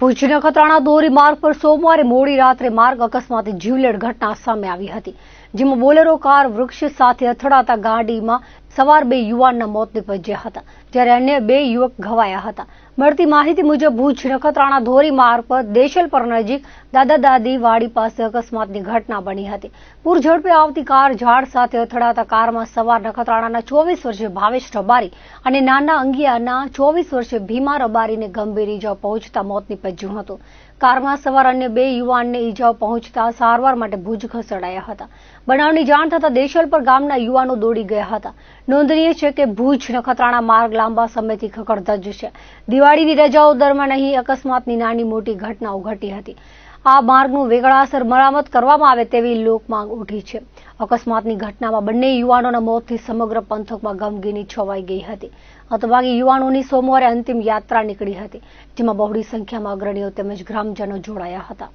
ભુજ નખત્રાણા દોરી માર્ગ પર સોમવારે મોડી રાત્રે માર્ગ અકસ્માતે જીવલેણ ઘટના સામે આવી હતી, જેમાં બોલેરો, કાર, વૃક્ષ સાથે અથડાતા ગાડીમાં સવાર બે યુવાનના મોત નીપજ્યા હતા, જ્યારે અન્ય બે યુવક ઘવાયા હતા. મળતી માહિતી મુજબ, ભુજ નખત્રાણા ધોરી માર્ગ પર દેશલપર નજીક દાદા દાદી વાડી પાસે અકસ્માતની ઘટના બની હતી. પૂર ઝડપે આવતી કાર ઝાડ સાથે અથડાતા કારમાં સવાર નખત્રાણાના ચોવીસ વર્ષીય ભાવેશ રબારી અને નાના અંગિયાના ચોવીસ વર્ષીય ભીમા રબારીને ગંભીર ઈજાઓ પહોંચતા મોત નીપજ્યું હતું. કારમાં સવાર અન્ય બે યુવાનને ઈજાઓ પહોંચતા સારવાર માટે ભુજ ખસેડાયા હતા. બનાવની જાણ થતાં દેશલપર ગામના યુવાનો દોડી ગયા હતા. નોંધનીય છે કે ભુજ નખત્રાણા માર્ગ લાંબા સમયથી ખખડધજ છે. દિવાળીની રજાઓ દરમિયાન અહીં અકસ્માતની નાની મોટી ઘટનાઓ ઘટી હતી. આ માર્ગનું વેગળાસર મરામત કરવામાં આવે તેવી લોકમાંગ ઉઠી છે. અકસ્માતની ઘટનામાં બંને યુવાનોના મોતથી સમગ્ર પંથકમાં ગમગીની છવાઈ ગઈ હતી. હતભાગી યુવાનોની સોમવારે અંતિમ યાત્રા નીકળી હતી, જેમાં બહોળી સંખ્યામાં અગ્રણીઓ તેમજ ગ્રામજનો જોડાયા હતા.